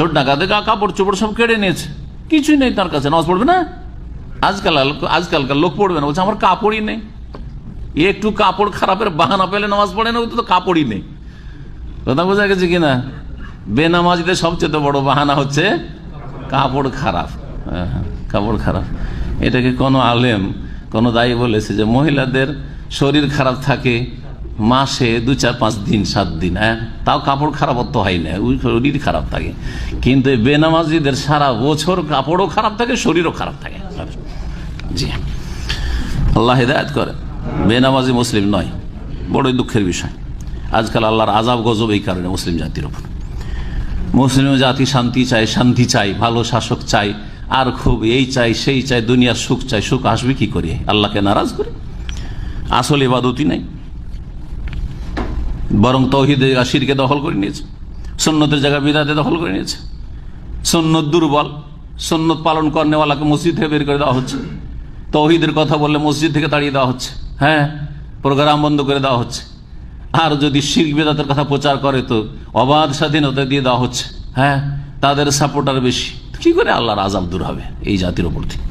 চোর ডাকাতে কাপড় চোপড় সব কেড়ে নিয়েছে। কিছুই নেই তার কাছে নামাজ পড়বে না? আজকাল আজকালকার লোক পড়বে না বলছে আমার কাপড়ই নেই। একটু কাপড় খারাপের বাহানা পেলে নামাজ পড়ে না তো কাপড়ই নেই। কথা বোঝা গেছে কিনা বেনামাজিদের সবচেয়ে বড় বাহানা হচ্ছে কাপড় খারাপ। হ্যাঁ, হ্যাঁ, কাপড় খারাপ। এটাকে কোনো আলেম কোনো দায়ী বলেছে যে মহিলাদের শরীর খারাপ থাকে মাসে দু চার পাঁচ দিন, সাত দিন হ্যাঁ? তাও কাপড় খারাপ তো হয় না শরীর খারাপ থাকে। কিন্তু বেনামাজিদের সারা বছর কাপড়ও খারাপ থাকে, শরীরও খারাপ থাকে। জি। আল্লাহ হেদায়ত করে। বেনামাজি মুসলিম নয়, বড়ই দুঃখের বিষয়। আজকাল আল্লাহর আজাব গজব এই কারণে মুসলিম জাতির ওপর মুসলিম জাতি শান্তি চাই শান্তি চাই ভালো শাসক চাই আর খুব এই চাই সেই চাই দুনিয়ার সুখ চাই সুখ আসবে কি করে? আল্লাহকে নারাজ করে? আসল ইবাদতি নাই। বরং তৌহিদে আশিরকে দখল করে নিয়েছে। সন্ন্যতের জায়গায় বিদাতে দখল করে নিয়েছে। সন্ন্যত দুর্বল। সন্ন্যত পালন করেওয়ালাকে মসজিদ থেকে বের করে দেওয়া হচ্ছে। তৌহিদের কথা বললে মসজিদ থেকে তাড়িয়ে দেওয়া হচ্ছে। হ্যাঁ প্রোগ্রাম বন্ধ করে দেওয়া হচ্ছে। আর যদি শিল্প বেদাতের কথা প্রচার করে তো অবাধ স্বাধীনতা দিয়ে দেওয়া হচ্ছে। হ্যাঁ তাদের সাপোর্টার বেশি। কি করে আল্লাহর আজাব দূর হবে এই জাতির ওপর থেকে?